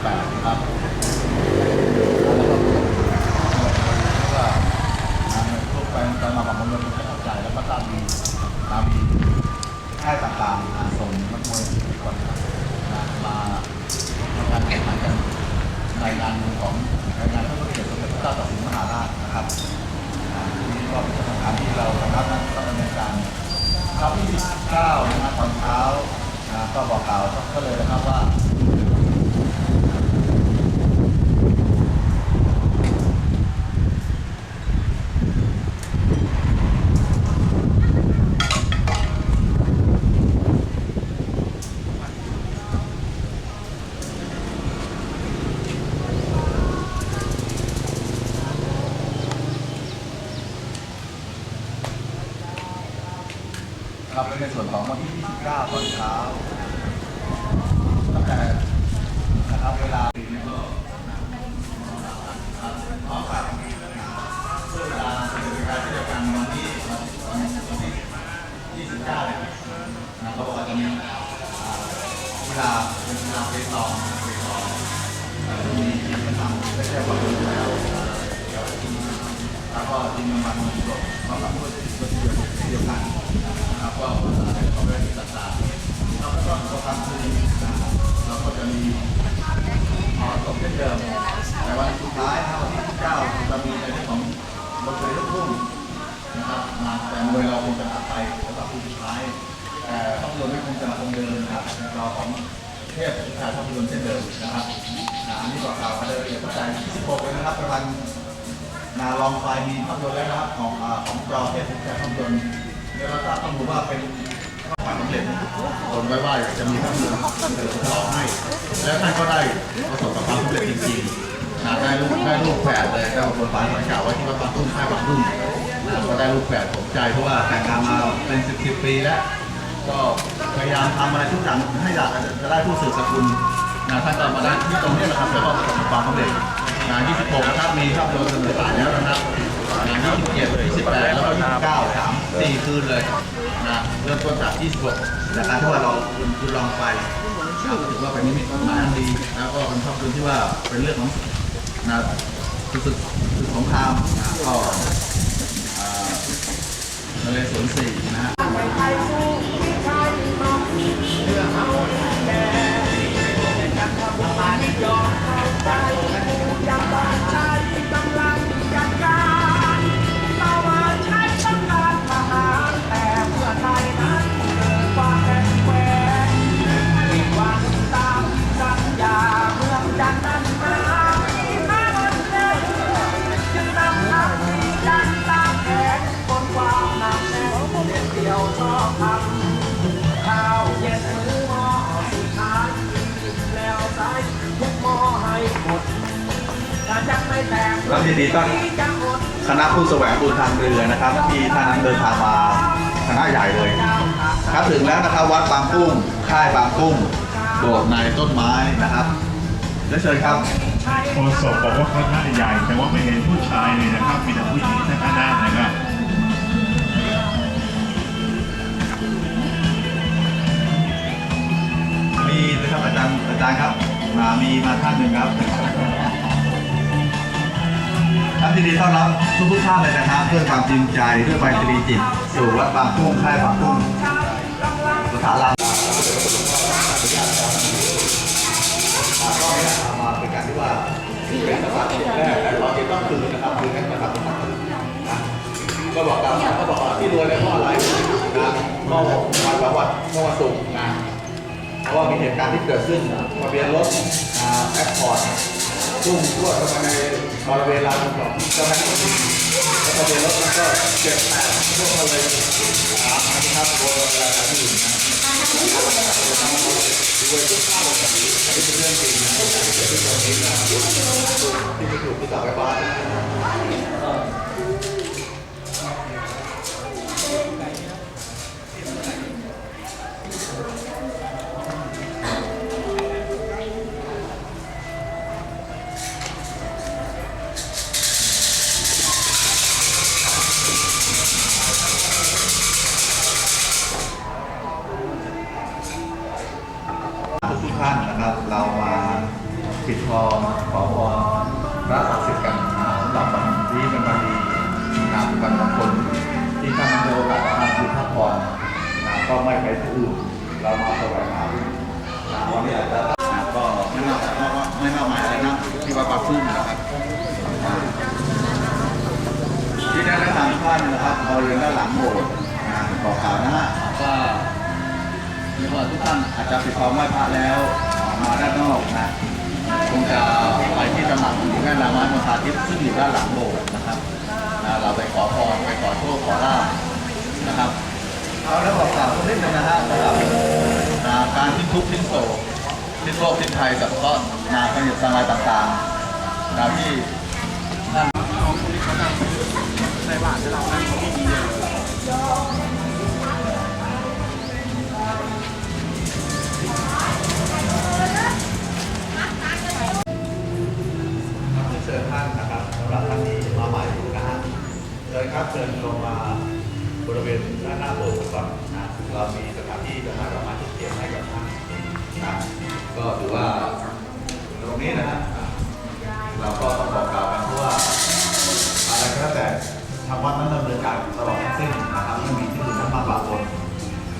28นะครับแล้วก็ก็ทุกแฟนแฟนมาของเมืองเป็นกระจายแล้วก็ตามมีตามมีค่ายต่างๆอ่าส่งนักมวยทุกคนนะมาทำการแข่งขันกันในงานของในงานพระบรมสมเด็จพระเจ้าตากสินมหาราชนะครับอ่านี่ก็เป็นสถานที่เราสำนักนั้นต้องดำเนินการ ครับที่19นะครับตอนเช้านะก็บอกกล่าวก็เลยนะครับว่า ครับและในส่วน ของวันที่29ตอนเช้าตั้งแต่นะครับเวลาขอฝากเพื่อเวลาเป็นการที่จะการวันที่วันที่29นะเขาบอกว่าจะมีอ่ากีฬาเป็นกีฬาเปตองเปตองเอ่มีทีมประจำไม่ใช่ว่าเป็นแล้วเดียวทีมแล้วก็ทีมมันมันจบสำหรับผู้ที่เดียวเดียวกัน ก็เขาไม่ได้ต่างๆเราก็ต้องทำคือนะครับเราก็จะมีขอตกเช่นเดิมแต่วันสุดท้ายนะวันที่9จะมีในเรื่องของบทเพลงลูกทุ่งนะครับมาแต่มวยเราคงจะตัดไปสำหรับคู่สุดท้ายแต่ต้องยนต์ไม่คงจะคงเดิมนะครับในรอของเทพสุดท้าภาพยนตร์เช่นเดิมนะครับอันนี้บอกกล่าวมาเลยเอียดเข้าใจ26เลยนะครับประมาณนาลองไฟมีภาพยนตร์แล้วนะครับของของจอเทพสุดท้าภาพยนตร์ เดี๋ยวเราจะต้องดูว่าเป็นความสำเร็จคนไว้ว่าจะมีภานเสริมต่อให้ แล้วท่านก็ได้ประสบกับความสำเร็จจริงๆนะได้ลูกได้ลูกแฝดเลยได้บทบาทเหมือนกับว่าที่ว่าบางตุ้มค่ายบางตุ้มนะก็ได้ลูกแฝดผมใจเพราะว่าแต่งงานมาเป็นสิบสิบปีแล้ว ก็พยายามทำอะไรทุกอย่างให้อยากจะได้ผู้สืบสกุลนะท่านก็มาได้ที่ตรงนี้แหละครับแล้วก็ประสบความสำเร็จงาน26นะครับมีภาพยนตร์เสนอฉายแล้วนะครับงาน27 28แล้วก็29 3 สี่คืนเลยนะเริ่มต้นจาก26จากการที่ว่าเราคุณคุณลองไปนะก็ถือว่าเป็นนิมิตหมายอันดีแล้วก็เป็นภาพยนตร์ที่ว่าเป็นเรื่องของนะคือศึกศึกสงครามนะก็อ่านเรสวนสี่นะฮะ แตกครับยินดีต้อนจะหมดคณะผู้แสวงบุญทางเรือนะครับ ที่ท่านเดินทางมาคณะใหญ่เลยครับถึงแล้วนะครับวัดบางกุ้งค่ายบางกุ้งโบสถ์ในต้นไม้นะครับเดี๋ยวเชิญครับโฆษกบอกว่าคณะใหญ่ แต่ว่าไม่เห็นผู้ชายเลยนะครับ มีแต่ผู้หญิงทั้งคณะนะครับมีนะครับอาจารย์อาจารย์ครับมามีมาท่านหนึ่งครับ ครับยินดีต้อนรับทุกทุกๆท่านเลยนะครับด้วยความจริงใจด้วยไมตรีจิตสู่วัดบางกุ้งค่ายบางกุ้งสถาบันก็เนี่ยมาเป็นการที่ว่าเป็นประสาทแรกแต่เราจะต้องคืนนะครับคืนให้ประสาทนะก็บอกกันก็บอกว่าที่รวยเนี่ยเพราะอะไรนะเมื่อวันประวัติเมื่อวันศุกร์นะเพราะว่ามีเหตุการณ์ที่เกิดขึ้นทะเบียนรถแอปพอร์ต พุ่งทั่วดเข้ามาในบริเวณลานจอดของเจ้าหน้าที่แล้วทะเบียนรถมันก็เจ็บแตกพวกมันเลยหามนะครับโดนอะไรกันที่อื่นนะด้วยทุกข้าวอันนี้เป็นเรื่องจริงนะที่เกิดขึ้นตรงนี้นะที่ไม่ถูกที่เสาไฟฟ้าน ก็ไม่ไปที่อื่นเรามาแสวงหาวันนี้อาจจะนก็ไม่มากไม่มากมายอะไรนะที่วัดปากพึ่งนะครับที่ด้านหลังท่านนะครับบริเวณด้านหลังโบสถ์นะบอกกล่าวนะฮะว่าเรียกว่าทุกท่านอาจจะปิดทองไหว้พระแล้วออกมาด้านนอกนะคงจะไปที่ตำหนักหรือแม่นางไม้มณฑาทิพย์ซึ่งอยู่ด้านหลังโบสถ์นะครับเราไปขอพรไปขอโชคขอลาภนะครับ เอาแล้วบอกกล่าวสักนิดนึงนะฮะสำหรับอ่าการทิ้งทุกข์ทิ้งโศกที่โลกที่ไทยกับก็นาขยับสลายต่างๆนาที่นั่นครับเชิญท่านนะครับสำหรับท่านที่มาใหม่นะฮะเชิญครับเชิญลงมา บริเวณด้านหน้าโบสถ์ก่อนนะเรามีสถานที่จะให้ดอกไม้ทุกเทียนให้กับท่านนะก็ถือว่าตรงนี้นะฮะเราก็ต้องบอกกล่าวกันเพราะว่าอะไรก็แล้วแต่ทางวัดนั้นดำเนินการตลอดทั้งสิ้นนะครับไม่มีที่อื่นนั้นมาปะปน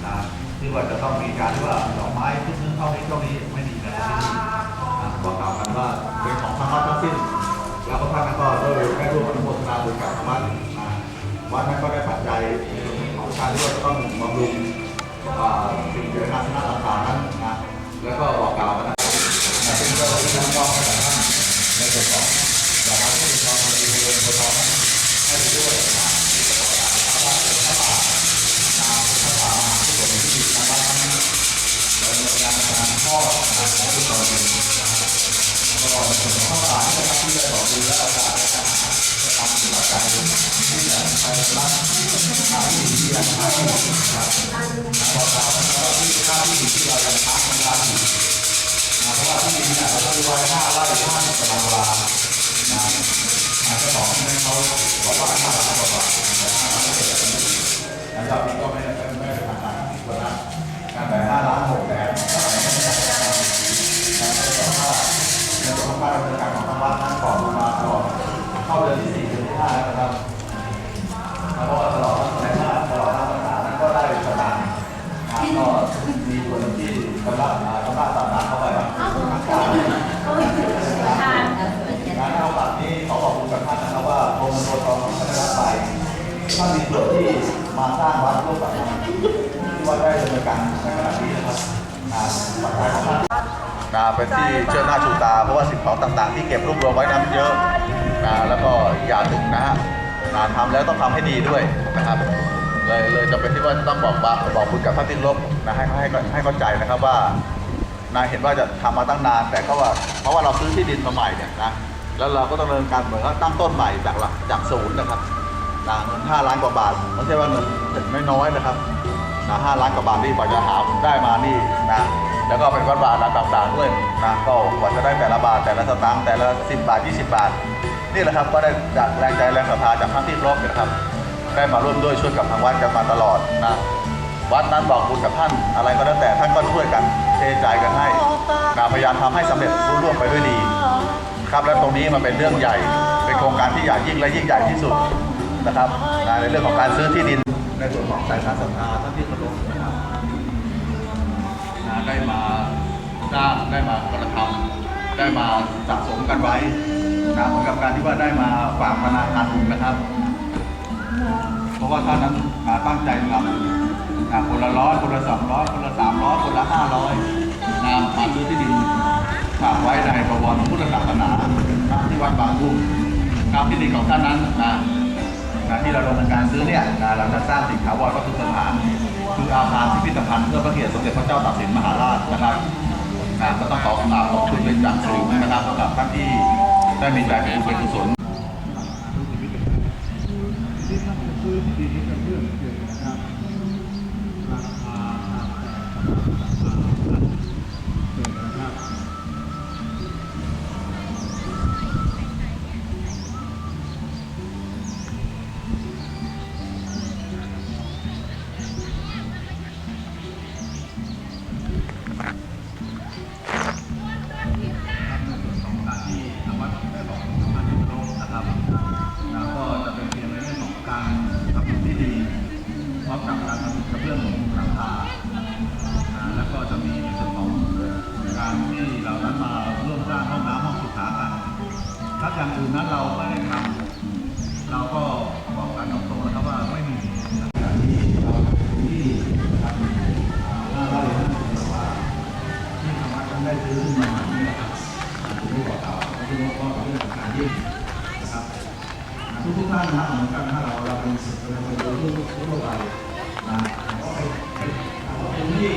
นะที่ว่าจะต้องมีการที่ว่าดอกไม้ทุกนึงเท่านี้เท่านี้ การที่ว่าจะต้องบำรุงสิ่งเกิดการสนะต่างๆนั้นนะแล้วก็บอกกล่าวกันนะนะเป็นเจ้าหน้าที่ท่านก็ให้กับท่านในส่วนของดอกไม้ที่เป็นทองในบริเวณโพธิ์ทองให้ไปด้วยนะที่ประกอบกับพระบาทเป็นพระบาทนาพระบาทมาที่ผมที่ทางวัดนั้นดำเนินการทางพ่อนะของทุกคนนะครับก็เป็นส่วนของข้าวสารนะครับที่ได้บอกดูและ ที่ที่เราค้งอกนะครับบอเราแล้วที่ค่าที่ที่เรายังค้างชำระอยู่นะเพราะว่าที่ดินเนี่ยเราต้องไว้ห้าไร่ห้าสิบตารางวานะนะเจ้าของที่เขาบอกว่าห้าล้านกว่าบาทแต่ห้าล้านไม่เสร็จแล้วยอดนี้ก็ไม่ได้ไม่ได้ผ่านการที่คนละการแต่ห้าล้านหกแสนก็ไม่ได้ผ่านการในส่วนของการดำเนินการของทางวัดนั้นก่อนมาตลอดเข้าเดือนที่สี่เดือนที่ห้าแล้วนะครับแล้วก็ เป็นที่เชื่อหน้าชูตา เพราะว่าสิ่งของต่างๆ ที่เก็บรวบรวมไว้นั้นเยอะนะแล้วก็อีกอย่างหนึ่งนะฮะนะทำแล้วต้องทำให้ดีด้วยนะครับเลยเลยจะเป็นที่ว่าต้องบอกบาบอกบุญกับท่านที่ลบนะให้ให้ให้เข้าใจนะครับว่านายเห็นว่าจะทำมาตั้งนาน แต่ก็ว่าเพราะว่าเราซื้อที่ดินมาใหม่เนี่ยนะแล้วเราก็ต้องดำเนินการเหมือนกับตั้งต้นใหม่จากหลักจากศูนย์นะครับนะเงินห้าล้านกว่าบาทไม่ใช่ว่าเงินไม่น้อยๆนะครับ นะห้าล้านกว่าบาทนี่กว่าจะหาได้มานี่นะแล้วก็เป็นวัดบาทระดับต่างๆด้วยนะก็กว่าจะได้แต่ละบาทแต่ละสตางค์แต่ละสิบบาทยี่สิบบาท นี่แหละครับก็ได้จากแรงใจแรงศรัทธาจากท่านที่ครบนะครับ ได้มาร่วมด้วยช่วยกับทางวัดกันมาตลอดนะวัดนั้นบอกบุญกับท่านอะไรก็แล้วแต่ท่านก็ช่วยกันเทใจกันให้นะพยายามทำให้สำเร็จรุ่ร่วงไปด้วยดี ครับและตรงนี้มันเป็นเรื่องใหญ่เป็นโครงการที่ใหญ่ยิ่งและยิ่งใหญ่ที่สุดนะครับในเรื่องของการซื้อที่ดินในส่วนของสายการศรัทธาท่านที่ ได้มาสร้างได้มากระทำได้มาสะสมกันไว้นะเหมือนกับการที่ว่าได้มาฝากธนาคารบุญนะครับ เพราะว่าท่านนั้นอ่าตั้งใจทำอ่าคนละร้อยคนละสองร้อยคนละสามร้อยคนละห้าร้อยนะมาซื้อที่ดินฝากไว้ในประวัติพุทธศาสนาที่วัดบางรุ่งครับที่ดินของท่านนั้นนะนะที่เราดำเนินการซื้อเนี่ยนะเราจะสร้างสิ่งถาวรวัตถุสถาน คืออาคารพิพิธภัณฑ์เพื่อพระเกียรติสมเด็จพระเจ้าตากสินมหาราชนะครับนะก็ต้องขอกราบขอบคุณเป็นอย่างสูงนะครับสำหรับท่านที่ได้มีใจเป็นบุญเป็นกุศล ถ้าอย่างอื่นนั้นเราไม่ได้ทำเราก็บอกกันตรงๆนะครับว่าไม่มีที่ที่นะครับหน้าไร่นั่นเป็นว่าที่ทางวัดท่านได้ซื้อขึ้นมานี่นะครับที่บอกกล่าวก็คือว่าก็เป็นเรื่องสำคัญยิ่งนะครับทุกๆท่านนะครับเหมือนกันถ้าเราเราเป็นสิทธิ์เป็นผู้ทั่วไปนะก็ไปไปถามว่าเป็นหนี้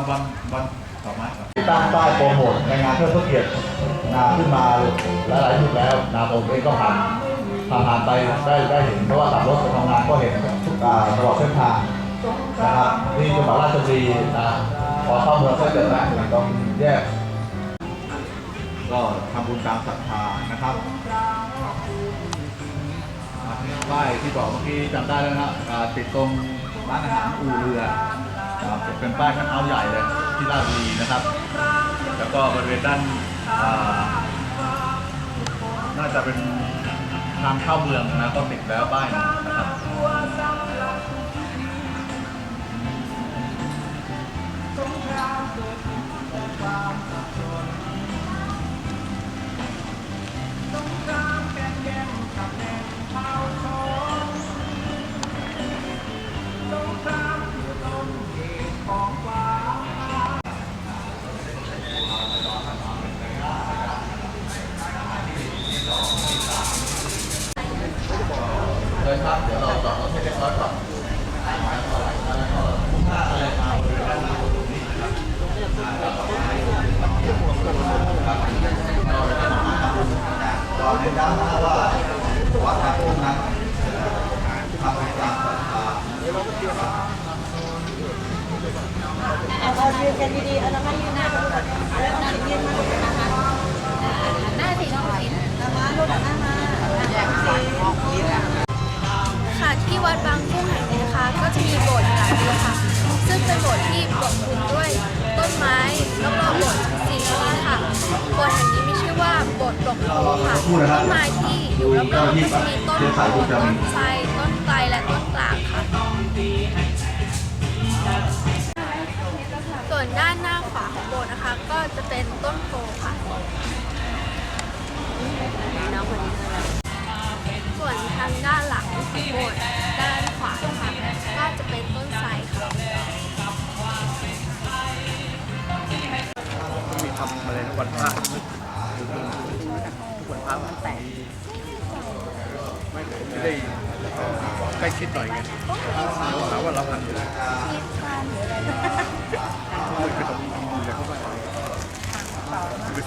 วันวันวันต่อมาครับตั้งป้ายโปรโมทในงานเพื่อพระเกียรตินาขึ้นมาหลายหลายๆชุดแล้วนาผมเองก็ผ่านผ่านผ่านไปได้ได้เห็นเพราะว่าขับรถไปทำงานก็เห็นทุกอ่าตลอดเส้นทางนะครับนี่จังหวัดราชบุรีนะพอเข้าเมืองก็เกิดนะต้องแยกก็ทำบุญตามศรัทธานะครับป้ายที่บอกเมื่อกี้จำได้แล้วนะอ่าติดตรงร้านอาหารอู่เรืออ่า เป็นป้ายข้นเอาใหญ่เลยที่ราชบุรีนะครับ แล้วก็บริเวณด้านน่าจะเป็นทางเข้าเมืองนะก็ติดแล้วป้ายหนึ่งนะครับ เอาเอายืนกันดีๆเอาแล้วก็ยืนหน้ากันก่อนแล้วก็ยืนมาดูนะคะหน้าสีน้องสีนะมาลูกหน้ามาแยกสีค่ะที่วัดบางกุ้งแห่งนี้นะคะก็จะมีโบสถ์หลังเดียวค่ะ ซึ่งเป็นโบสถ์ที่ปกคลุมด้วยต้นไม้รอบๆโบสถ์สี่ชนิดค่ะโบสถ์แห่งนี้มีชื่อว่าโบสถ์ดอกโพค่ะต้นไม้ที่อยู่รอบๆก็จะมีต้นโพต้นไทรต้นไทรและต้นกลางค่ะ วนด้านหน้าขวาของโบสถ์นะคะ ก็จะเป็นต้นโพค่ะส่วนทางด้านหลังของโบสถ์ด้านขวาค่ะก็จะเป็นต้นไทรค่ะมีทำอะไรนะวันพระวันพระมันแตกไม่ไม่ได้ใกล้ชิดหน่อยไงเดี๋ยวหาว่าเราหัน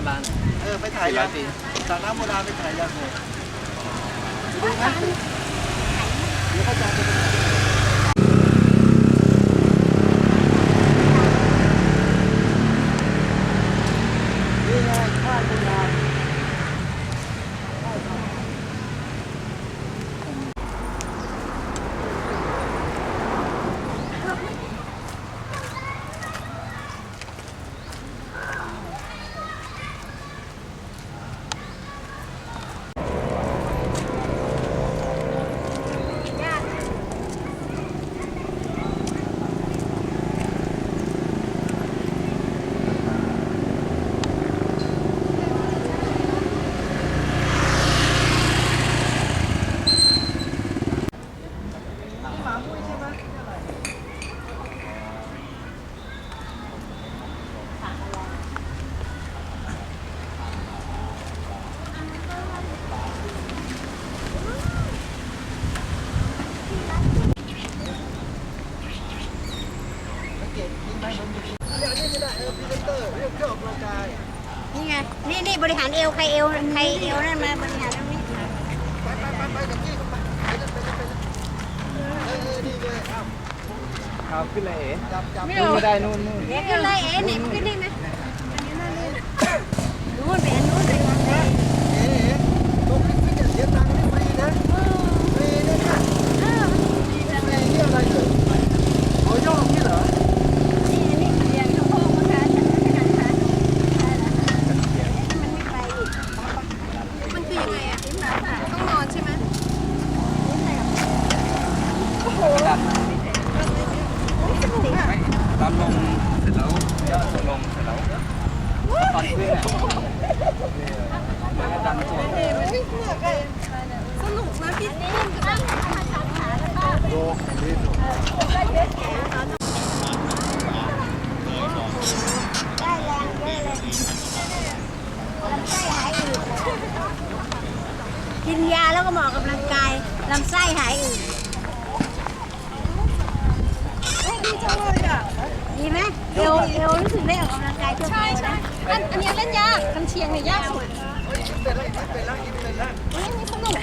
รย์สาน้ำโบราณเออไปถ่ายยังสระน้ำโบราณไปถ่ายยังเลยดูนะเดี๋ยวอาจารย์จะ นี่นี่บริหารเอวใครเอวใครเอวนั่นมาบริหารตรงนี้ครับขึ้นเลยเอ๋ไม่เอาไม่ได้นู่นนู่นเอ๊ะขึ้นเลยเอ๊ะนี่ขึ้นนี่ไหมนู่นไปอันนู่นเลยเอ๊ะเอ๊ะตรงนี้เสียตังค์ไม่ฟรีนะฟรีเลยค่ะเออมันดีจังเลยนี่อะไรเหรอเอาย่อนี่เหรอ นี่อันนี้เรียนเขาพ่อมาค่ะฉันไม่ทันค่ะใช่แล้วค่ะมันไม่ไปอีก มันคือยังไงอะต้องนอนใช่ไหม ตอนลงเสร็จแล้วยอดลงเสร็จแล้วตอนขึ้นอะมันก็ดันตัวสนุกนะพี่นี่นั่งขาขาแล้วก็โดนได้แรงเยอะเลยลำไส้หายอืดกินยาแล้วก็หมอกกำลังกายลำไส้หายอืด ดีจังเลยอะดีไหมเอวเอวรู้สึกได้ออกกำลังกายทั่วไปใช่ใช่อันอันนี้เล่นยากกันเชียงเนี่ยยากสุดเฮ้ยนี่สนุก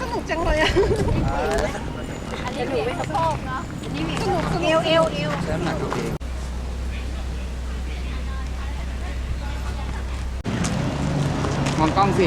สนุกจังเลยอะอันนี้หนูไม่สะโพกเนาะนี่สนุกสเอนุวกเอวเอวใช้น้ำหนักตัวเองมองกล้องสิ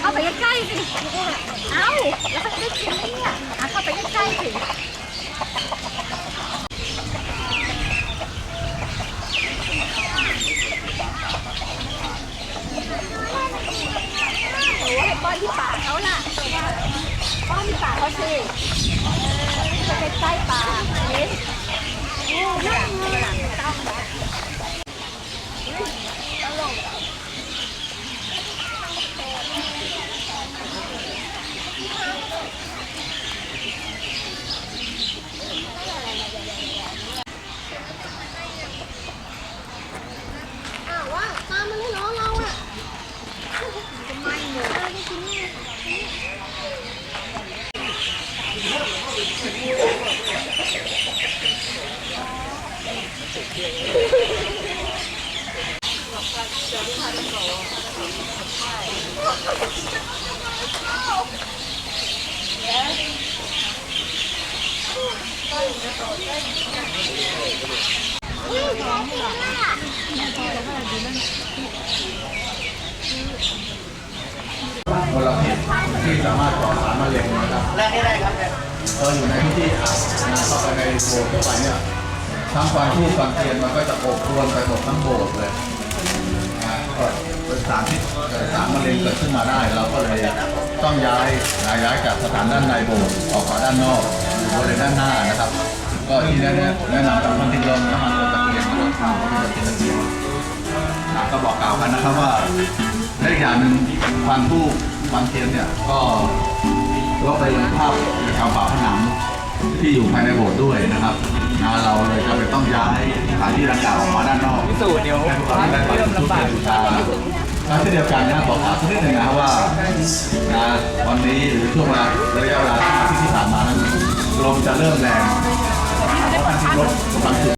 เข้าไปใกล้ๆสิเอ้าแล้วเขาจะได้กินไหมเนี่ยอะเข้าไปใกล้ๆสิโอ้ย ป้อนที่ปากเขาล่ะป้อนที่ปากเขาสิเออไปใกล้ปากนิดโอ้นั่งเลยอะไม่ต้องนะตลกอ้าวว่าตามมาเลยเหรอเราอะทำไม เนี่ยเราจะกินเนี่ย มลพิษ ที่สามารถก่อสารมะเร็งนะครับแรกได้ครับเอออยู่ในพื้นที่อับนะเข้าไปในโบสถ์เข้าไปเนี่ยทั้งควันทูบควันเทียนมันก็จะอบรวมไปหมดทั้งโบสถ์เลยนะก็เป็นสารที่เกิดสารมะเร็งเกิดขึ้นมาได้เราก็เลยต้องย้ายย้ายจากสถานด้านในโบสถ์ออกมาด้านนอกอยู่บริเวณด้านหน้านะครับ ก็ที่แนะแนะนำกับคนที่ลงน้ำมันตะเกียงนะครับตะเกียงอะก็บอกกล่าวกันนะครับว่าและอีกอย่างหนึ่งควันทู บควันเทียนเนี่ยก็ก็ไปลงภาพชาวฝาผนังที่อยู่ภายในโบสถ์ด้วยนะครับนะเราเลยจะไปต้องย้ายสถานที่ดังกล่าวออกมาด้านนอกพิสูจน์เดียวให้พวกเราได้ไปเริ่มลำบากชาแล้วเช่นเดียวกันนะบอกกล่าวสักนิดหนึ่งนะว่านะวันนี้หรือช่วงเวลาระยะเวลาที่ที่ผ่านมานั้นลมจะเริ่มแรงเพราะมันที่รถกำลังจุด